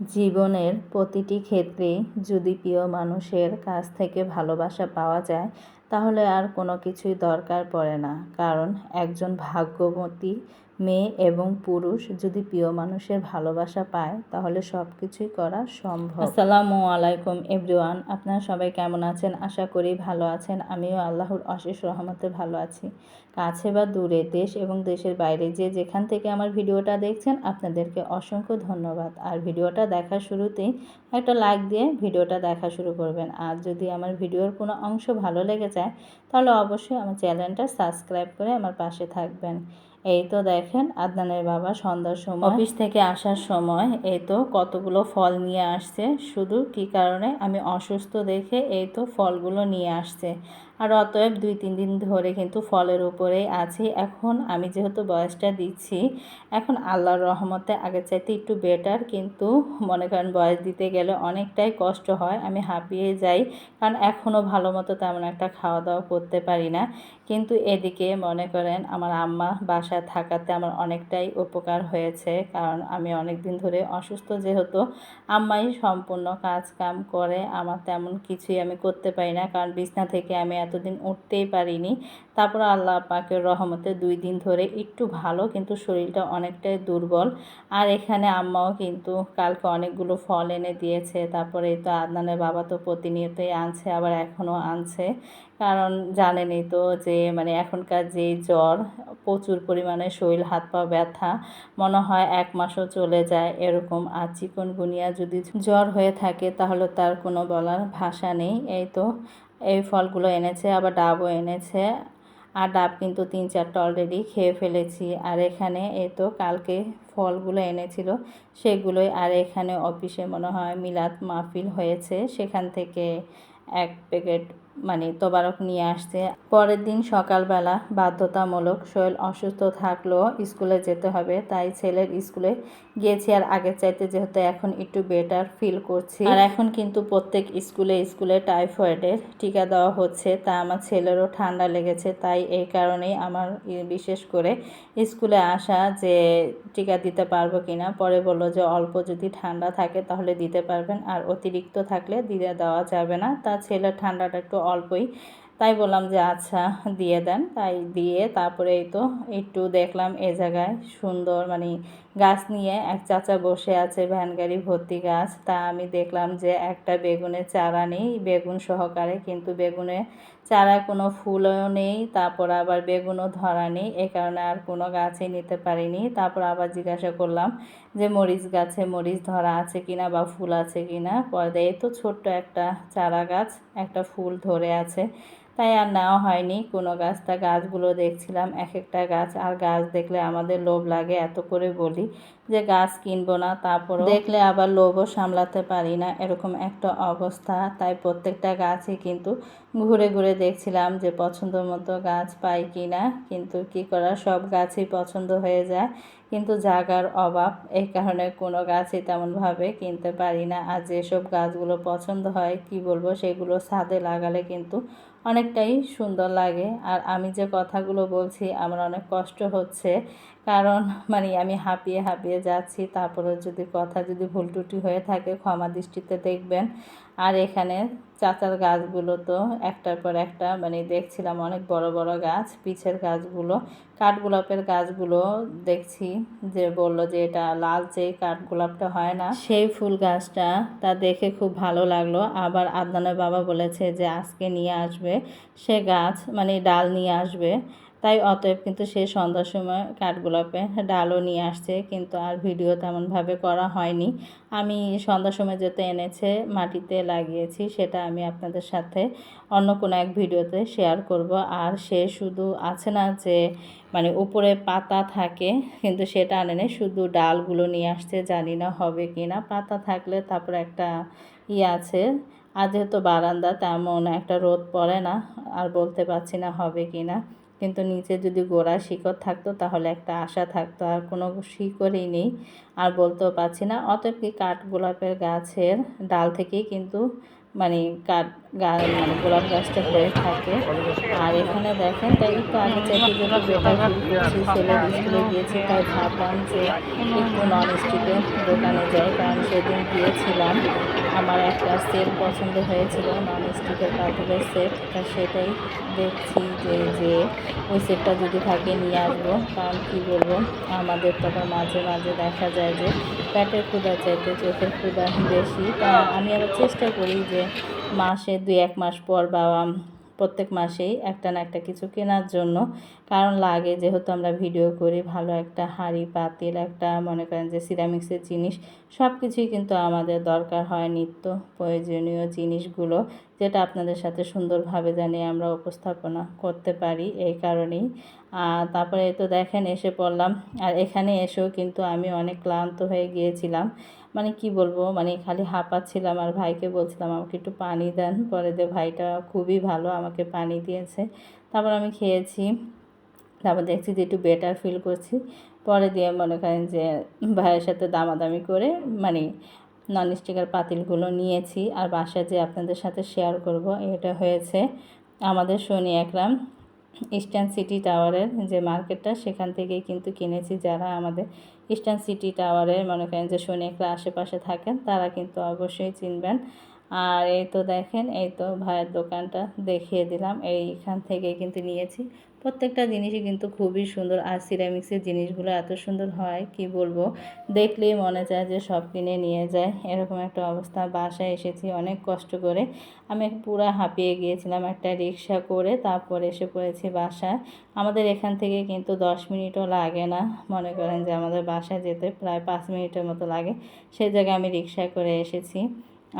জীবনের প্রতিটি ক্ষেত্রেই যদি প্রিয় মানুষের কাছ থেকে ভালোবাসা পাওয়া যায়, তাহলে আর কোনো কিছুই দরকার পড়ে না। কারণ একজন ভাগ্যবতী মেয়ে এবং পুরুষ যদি প্রিয় মানুষের ভালোবাসা পায়, তাহলে সব কিছুই করা সম্ভব। আসসালামু আলাইকুম এভরিওয়ান, আপনারা সবাই কেমন আছেন? আশা করি ভালো আছেন। আমিও আল্লাহর অশেষ রহমতে ভালো আছি। কাছে বা দূরে, দেশ এবং দেশের বাইরে যে যেখান থেকে আমার ভিডিওটা দেখছেন, আপনাদেরকে অসংখ্য ধন্যবাদ। আর ভিডিওটা দেখার শুরুতেই একটা লাইক দিয়ে ভিডিওটা দেখা শুরু করবেন। আর যদি আমার ভিডিওর কোনো অংশ ভালো লেগে যায়, তাহলে অবশ্যই আমার চ্যানেলটা সাবস্ক্রাইব করে আমার পাশে থাকবেন। এই তো দেখেন আদনানের বাবা সন্ধ্যার সময়। অফিস থেকে আসার সময় এই তো কতগুলো ফল নিয়ে আসছে। শুধু কি কারণে? আমি অসুস্থ দেখে এই তো ফলগুলো নিয়ে আসছে। আর অতএব দুই, তিন দিন ধরে কিন্তু ফলের উপরেই আছি। এখন আমি যেহেতু বয়সটা দিচ্ছি, এখন আল্লাহর রহমতে আগের চাইতে একটু বেটার কিন্তু মনে করেন বয়স দিতে গেলে অনেকটাই কষ্ট হয়। আমি হাঁপিয়ে যাই, কারণ এখনও ভালো মতো তেমন একটা খাওয়া দাওয়া করতে পারি না। কিন্তু এদিকে মনে করেন আমার আম্মা বাসায় থাকাতে আমার অনেকটাই উপকার হয়েছে, কারণ আমি অনেক দিন ধরে অসুস্থ যেহেতু। আম্মাই সম্পূর্ণ কাজ কাম করে, আমার তেমন কিছুই আমি করতে পারি না, কারণ বিছনা থেকে আমি এতদিন উঠতেই পারিনি। তারপর আল্লাহ পাকের রহমতে দুই দিন ধরে একটু ভালো, কিন্তু শরীরটা অনেকটাই দুর্বল। আর এখানে আম্মাও কিন্তু কালকে অনেকগুলো ফল এনে দিয়েছে। তারপরে তো আদনানের বাবা তো প্রতিনিয়তই আনছে, আবার এখনও আনছে। কারণ জানেনই তো যে মানে এখনকার যে জ্বর, প্রচুর পরিমাণে শরীর, হাত পা ব্যথা, মনে হয় এক মাসও চলে যায় এরকম। আর চিকনগুনিয়া যদি জ্বর হয়ে থাকে, তাহলে তার কোনো বলার ভাষা নেই। এই তো এই ফলগুলো এনেছে, আবার ডাবও এনেছে। আর ডাব কিন্তু তিন চারটা অলরেডি খেয়ে ফেলেছি। আর এখানে এ তো কালকে ফলগুলো এনেছিল, সেগুলোই আর এখানে অফিসে মনে হয় মিলাদ মাহফিল হয়েছে। সেখান থেকে এক প্যাকেট মানে তোবারক নিয়ে আসছে। পরের দিন সকালবেলা বাধ্যতামূলক শরীর অসুস্থ থাকলেও স্কুলে যেতে হবে, তাই ছেলের স্কুলে গিয়েছি আর আগের চাইতে যেহেতু এখন একটু বেটার ফিল করছি। আর এখন কিন্তু প্রত্যেক স্কুলে স্কুলে টাইফয়েডের টিকা দেওয়া হচ্ছে, তা আমার ছেলেরও ঠান্ডা লেগেছে, তাই এই কারণেই আমার বিশেষ করে স্কুলে আসা যে টিকা দিতে পারব কিনা, পরে বলল যে অল্প যদি ঠান্ডা থাকে তাহলে দিতে পারবেন, আর অতিরিক্ত থাকলে দিয়ে দেওয়া যাবে না। তা ছেলের ঠান্ডাটা একটু অল্পই। তাই বললাম যে আচ্ছা দিয়ে দেন। তাই দিয়ে তারপরে এই তো একটু দেখলাম এ জায়গায় সুন্দর মানে গাছ নিয়ে এক চাচা বসে আছে ভ্যান গাড়ি ভর্তি গাছ। তা আমি দেখলাম যে, একটা বেগুনের চারা নেই, বেগুন সহকারে, কিন্তু বেগুনে চারা কোনো ফুলও নেই, তারপর আবার বেগুনও ধরা নেই, এ কারণে আর কোনো গাছই নিতে পারিনি। তারপর আবার জিজ্ঞাসা করলাম যে, মরিচ গাছে মরিচ ধরা আছে কিনা বা ফুল আছে কিনা? পরে এই তো ছোট্ট একটা চারা গাছ, একটা ফুল ধরে আছে। তাই আর নেওয়া হয়নি। কোনো গাছটা গাছগুলো দেখছিলাম এক একটা গাছ আর গাছ দেখলে আমাদের লোভ লাগে, এত করে বলি যে গাছ কিনবো না তারপর দেখলে আবার লোভও সামলাতে পারি না, এরকম একটা অবস্থা। তাই প্রত্যেকটা গাছই কিন্তু ঘুরে ঘুরে দেখছিলাম যে পছন্দ মতো গাছ পাই কি না, কিন্তু কি করা, সব গাছই পছন্দ হয়ে যায়, কিন্তু জাগার অভাব, এই কারণে কোনো গাছই তেমনভাবে কিনতে পারি না। আর যেসব গাছগুলো পছন্দ হয়, কি বলব, সেগুলো ছাদে লাগালে কিন্তু অনেকটাই সুন্দর লাগে। আর আমি যে কথাগুলো বলছি আমার অনেক কষ্ট হচ্ছে। কারণ মানে আমি হাঁপিয়ে হাঁপিয়ে যাচ্ছি। তারপরে যদি কথা যদি ভুল টুটি হয়ে থাকে, ক্ষমা দৃষ্টিতে দেখবেন। আর এখানে চাচার গাছগুলো তো একটার পর একটা মানে দেখছিলাম অনেক বড় বড় গাছ, পিছের গাছগুলো, কাঠগোলাপের গাছগুলো দেখছি যে বলল যে এটা লালচে কাঠগোলাপটা হয় না, সেই ফুল গাছটা তা দেখে খুব ভালো লাগল। আবার আদনানের বাবা বলেছে যে আজকে নিয়ে আসবে, সে গাছ মানে ডাল নিয়ে আসবে। তাই অতএব কিন্তু সে সন্ধ্যার সময় কাঠগোলাপে ডালও নিয়ে আসছে, কিন্তু আর ভিডিও তেমনভাবে করা হয়নি। আমি সন্ধ্যার সময় যেতে এনেছে, মাটিতে লাগিয়েছি, সেটা আমি আপনাদের সাথে অন্য কোনো এক ভিডিওতে শেয়ার করব। আর সে শুধু আছে না যে মানে উপরে পাতা থাকে, কিন্তু সেটা আনেনি শুধু ডালগুলো নিয়ে আসছে, জানি না হবে কি না। পাতা থাকলে তারপর একটা ইয়ে আছে, আর যেহেতু বারান্দা তেমন একটা রোদ পড়ে না, আর বলতে পারছি না হবে কি না। কিন্তু নিচে যদি গোড়া শিকড় থাকতো, তাহলে একটা আশা থাকতো। আর কোনো শিকড়ই নেই। আর বলতেও পারছি না। অতএব কি কাঠ গোলাপের গাছের ডাল থেকেই কিন্তু মানে কাঠ গা মানে গোলাপ গাছটা হয়ে থাকে। আর এখানে দেখেন, তাই একটু আগে চাইতে যেহেতু বেটার করছি ছেলে স্কুলে গিয়েছি, তাই ভাবলাম যে একটু নন স্টিকের দোকানে যাই, কারণ সেদিন গিয়েছিলাম। আমার একটা সেট পছন্দ হয়েছিল নন স্টিকের পাথরের সেট তা সেটাই দেখছি যে যে ওই সেটটা যদি থাকে নিয়ে আসব। কারণ কী বলব, আমাদের তখন মাঝে মাঝে দেখা যায় যে পেটের ক্ষুদা চাইতে চোখের ক্ষুদা বেশি। তা আমি আবার চেষ্টা করি যে মাসে দুই এক মাস পর বা প্রত্যেক মাসেই একটা না একটা কিছু কেনার জন্য। কারণ লাগে যেহেতু আমরা ভিডিও করি, ভালো একটা হাঁড়ি, পাতিল, একটা মনে করেন যে সিরামিক্সের জিনিস সব কিছুই কিন্তু আমাদের দরকার হয় নিত্য প্রয়োজনীয় জিনিসগুলো, যেটা আপনাদের সাথে সুন্দরভাবে জানিয়ে আমরা উপস্থাপনা করতে পারি এই কারণেই। আর তারপরে তো দেখেন এসে পড়লাম। আর এখানে এসেও কিন্তু আমি অনেক ক্লান্ত হয়ে গিয়েছিলাম। মানে কি বলব? মানে খালি হাঁপাচ্ছিলাম আর ভাইকে বলছিলাম, আমাকে একটু পানি দেন। পরে দিয়ে ভাইটা খুবই ভালো আমাকে পানি দিয়েছে। তারপর আমি খেয়েছি। তারপর দেখছি যে একটু বেটার ফিল করছি। পরে দিয়ে মনে করেন যে ভাইয়ের সাথে দামাদামি করে মানে নন স্টিকার পাতিলগুলো নিয়েছি। আর বাসায় যে আপনাদের সাথে শেয়ার করব, এটা হয়েছে আমাদের শনি একরাম ইস্টার্ন সিটি টাওয়ারের যে মার্কেটটা সেখান থেকেই কিন্তু কিনেছি যারা আমাদের ইস্টার্ন সিটি টাওয়ারের মনে করেন যে সৈনিকরা আশেপাশে থাকেন, তারা কিন্তু অবশ্যই চিনবেন। আর এই তো দেখেন, এই তো ভাইয়ের দোকানটা দেখিয়ে দিলাম। এইখান থেকে কিন্তু নিয়েছি। প্রত্যেকটা জিনিসই কিন্তু খুবই সুন্দর আর সিরামিক্সের জিনিসগুলো এত সুন্দর হয়, কি বলব? দেখলেই মনে চায় যে সব কিনে নিয়ে যায়। এরকম একটা অবস্থা। বাসায় এসেছি অনেক কষ্ট করে। আমি পুরো হাঁপিয়ে গিয়েছিলাম একটা রিক্সা করে, তারপরে এসে পড়েছি বাসায়। আমাদের এখান থেকে কিন্তু দশ মিনিটও লাগে না। মনে করেন যে আমাদের বাসায় যেতে প্রায় পাঁচ মিনিটের মতো লাগে। সেই জায়গায় আমি রিক্সা করে এসেছি।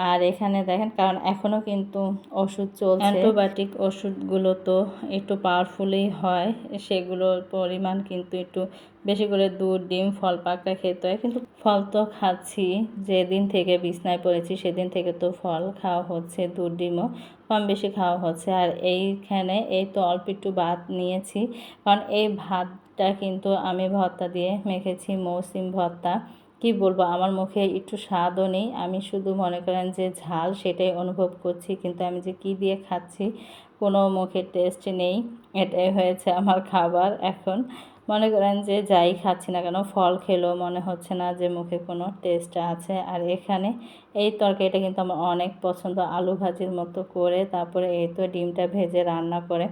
আর এখানে দেখেন, কারণ এখনও কিন্তু ওষুধ চলছে। অ্যান্টিবায়োটিক ওষুধগুলো তো একটু পাওয়ারফুলই হয়, সেগুলোর পরিমাণ কিন্তু একটু বেশি করে দুধ, ডিম, ফল পাকটা খেতে হয়। কিন্তু ফল তো খাচ্ছি, যেদিন থেকে বিছনায় পড়েছি সেদিন থেকে তো ফল খাওয়া হচ্ছে, দুধ, ডিমও কম বেশি খাওয়া হচ্ছে। আর এইখানে এই তো অল্প একটু ভাত নিয়েছি, কারণ এই ভাতটা কিন্তু আমি ভর্তা দিয়ে মেখেছি, মৌসিম ভর্তা। কি বলব, আমার মুখে একটু স্বাদও নেই। আমি শুধু মনে করেন যে ঝাল সেটাই অনুভব করছি, কিন্তু আমি যে কি দিয়ে খাচ্ছি কোনো মুখের টেস্ট নেই। এটাই হয়েছে আমার খাবার এখন। মনে করেন যে যাই খাচ্ছি না কেন, ফল খেলেও মনে হচ্ছে না যে মুখে কোনো টেস্ট আছে। আর এখানে এই তরকারিটা কিন্তু আমার অনেক পছন্দ, আলু ভাজির মতো করে, তারপরে এই তো ডিমটা ভেজে রান্না করে।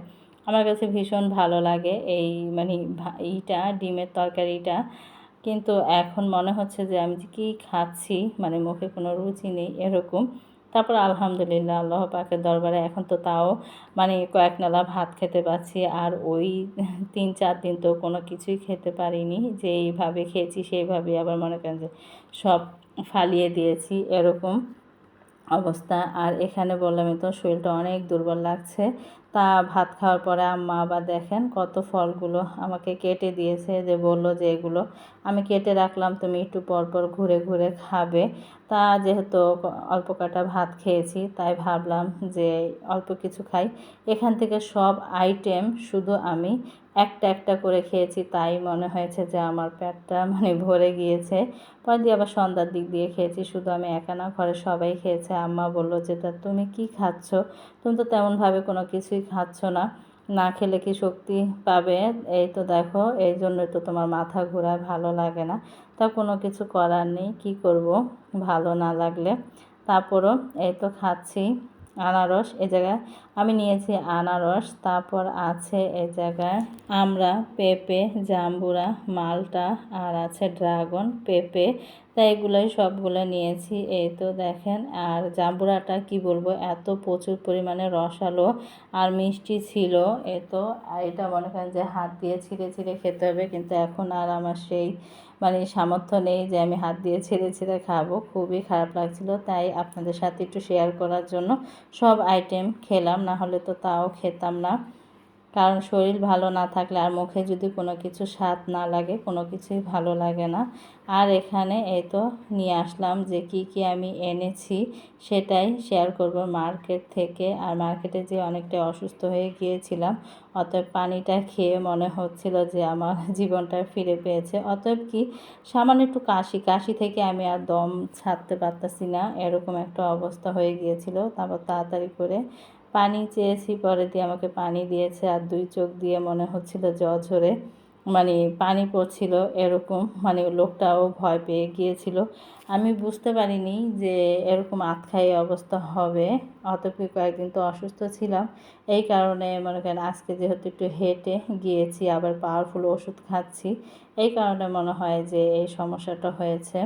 আমার কাছে ভীষণ ভালো লাগে এই মানে এইটা, ডিমের তরকারিটা। কিন্তু এখন মনে হচ্ছে যে আমি যে কী খাচ্ছি মানে মুখে কোনো রুচি নেই এরকম। তারপর আলহামদুলিল্লাহ আল্লাহ পাকের দরবারে এখন তো তাও মানে কয়েক নালা ভাত খেতে পাচ্ছি আর ওই তিন চার দিন তো কোনো কিছুই খেতে পারিনি। যে এইভাবে খেয়েছি সেইভাবে আবার মনে করেন যে সব ফালিয়ে দিয়েছি এরকম অবস্থা। আর এখানে বললামই তো শরীরটা অনেক দুর্বল লাগছে। তা ভাত খাওয়ার পরে আম্মা আবার দেখেন কত ফলগুলো আমাকে কেটে দিয়েছে, যে বলল যে এগুলো আমি কেটে রাখলাম, তুমি একটু পরপর ঘুরে ঘুরে খাবে। তা যেহেতু অল্প কাটা ভাত খেয়েছি, তাই ভাবলাম যে অল্প কিছু খাই। এখান থেকে সব আইটেম শুধু আমি একটা একটা করে খেয়েছি, তাই মনে হয়েছে যে আমার পেটটা মানে ভরে গিয়েছে। পরে দিয়ে আবার সন্ধ্যার দিক দিয়ে খেয়েছি, শুধু আমি একা না, ঘরে সবাই খেয়েছে। আম্মা বলল যে তা তুমি কি খাচ্ছ? তুমি তো তেমনভাবে কোনো কিছুই খাচ্ছ না। না খেলে কি শক্তি পাবে? এই তো দেখো, এই জন্যই তো তোমার মাথা ঘোরায়, ভালো লাগে না। তা কোনো কিছু করার নেই, কি করব? ভালো না লাগলে। তারপরও এই তো খাচ্ছি। আনারস এ জায়গায়। আমি নিয়েছি আনারস, তারপর আছে এ জায়গায় আমরা পেঁপে, জাম্বুরা, মালটা, আর আছে ড্রাগন, পেঁপে তাই এগুলোই সবগুলো নিয়েছি। এই তো দেখেন, আর জাম্বুরাটা কি বলব, এত প্রচুর পরিমাণে রসালো আর মিষ্টি ছিল। এ তো এটা মনে করেন যে হাত দিয়ে ছিঁড়ে ছিঁড়ে খেতে হবে, কিন্তু এখন আর আমার সেই মানে সামর্থ্য নেই যে আমি হাত দিয়ে ছেড়ে ছেড়ে খাব। খুবই খারাপ লাগছিল, তাই আপনাদের সাথে একটু শেয়ার করার জন্য সব আইটেম খেলাম, না হলে তো তাও খেতাম না। কারণ শরীর ভালো না থাকলে আর মুখে যদি কোনো কিছু স্বাদ না লাগে, কোনো কিছুই ভালো লাগে না। আর এখানে এই তো নিয়ে আসলাম যে কি কি আমি এনেছি, সেটাই শেয়ার করব মার্কেট থেকে। আর মার্কেটে যে অনেকটা অসুস্থ হয়ে গিয়েছিলাম, অতএব পানিটা খেয়ে মনে হচ্ছিল যে আমার জীবনটা ফিরে পেয়েছে। অতএব কি, সামান্য একটু কাশি কাশি থেকে আমি আর দম ছাড়তে পারতাছি না, এরকম একটা অবস্থা হয়ে গিয়েছিল। তারপর তাড়াতাড়ি করে পানি চেয়েছি, পরে দিয়ে আমাকে পানি দিয়েছে আর দুই চোখ দিয়ে মনে হচ্ছিল জ্বর ঝরে। মানে পানি পড়ছিল এরকম মানে লোকটাও ভয় পেয়ে গিয়েছিল। আমি বুঝতে পারিনি যে এরকম আতখাই অবস্থা হবে অতপি কয়েকদিন তো অসুস্থ ছিলাম। এই কারণে মনে করেন আজকে যেহেতু একটু হেঁটে গিয়েছি, আবার পাওয়ারফুল ওষুধ খাচ্ছি, এই কারণে মনে হয় যে এই সমস্যাটা হয়েছে।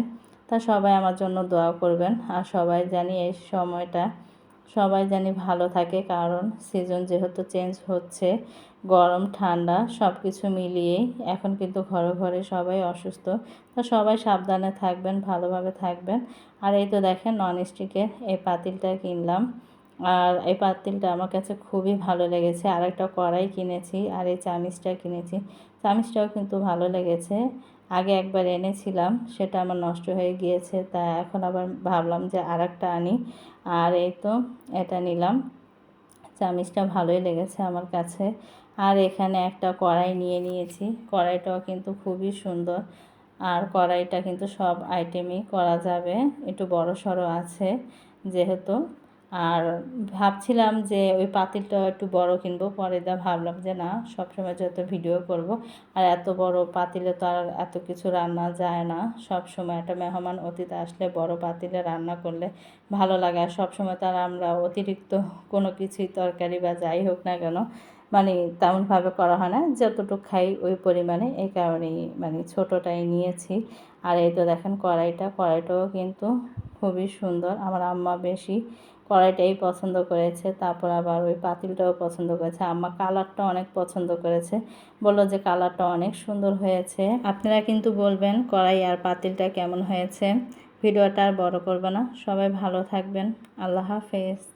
তা সবাই আমার জন্য দোয়া করবেন, আর সবাই জানি এই সময়টা সবাই জানি ভালো থাকে, কারণ সিজন যেহেতু চেঞ্জ হচ্ছে, গরম, ঠান্ডা সব কিছু মিলিয়েই এখন কিন্তু ঘরে ঘরে সবাই অসুস্থ। তো সবাই সাবধানে থাকবেন, ভালোভাবে থাকবেন। আর এই তো দেখেন নন স্টিকের এই পাতিলটা কিনলাম। আর এই পাতিলটা আমার কাছে খুবই ভালো লেগেছে। আর একটা কড়াই কিনেছি, আর এই চামিচটা কিনেছি। চামিচটাও কিন্তু ভালো লেগেছে। আগে একবার এনেছিলাম, সেটা আমার নষ্ট হয়ে গিয়েছে, তা এখন আবার ভাবলাম যে আর একটা আনি। আর এই তো এটা নিলাম। চামিচটা ভালোই লেগেছে আমার কাছে। আর এখানে একটা কড়াই নিয়ে নিয়েছি। কড়াইটাও কিন্তু খুবই সুন্দর। আর কড়াইটা কিন্তু সব আইটেমই করা যাবে। একটু বড় সড়ো আছে যেহেতু। আর ভাবছিলাম যে ওই পাতিলটা একটু বড় কিনবো, পরে দা ভাবলাম যে না, সবসময় যত ভিডিও করব। আর এত বড় পাতিলে তো আর এত কিছু রান্না যায় না। সব সময় একটা মেহমান অতীত আসলে বড় পাতিলে রান্না করলে ভালো লাগে। আর সবসময় তার আমরা অতিরিক্ত কোনো কিছুই তরকারি বা যাই হোক না কেন মানে তেমনভাবে করা হয় না, যতটুকু খাই ওই পরিমাণে, এই কারণেই মানে ছোটোটাই নিয়েছি। আর এই তো দেখেন কড়াইটা, কড়াইটাও কিন্তু খুবই সুন্দর। আমার আম্মা বেশি কড়াইটাই পছন্দ করেছে, তারপর আবার ওই পাতিলটাও পছন্দ করেছে। আম্মা কালারটা অনেক পছন্দ করেছে, বলল যে কালারটা অনেক সুন্দর হয়েছে। আপনারা কিন্তু বলবেন কড়াই আর পাতিলটা কেমন হয়েছে, ভিডিওটা আর বড় করবে না। সবাই ভালো থাকবেন, আল্লাহ হাফেজ।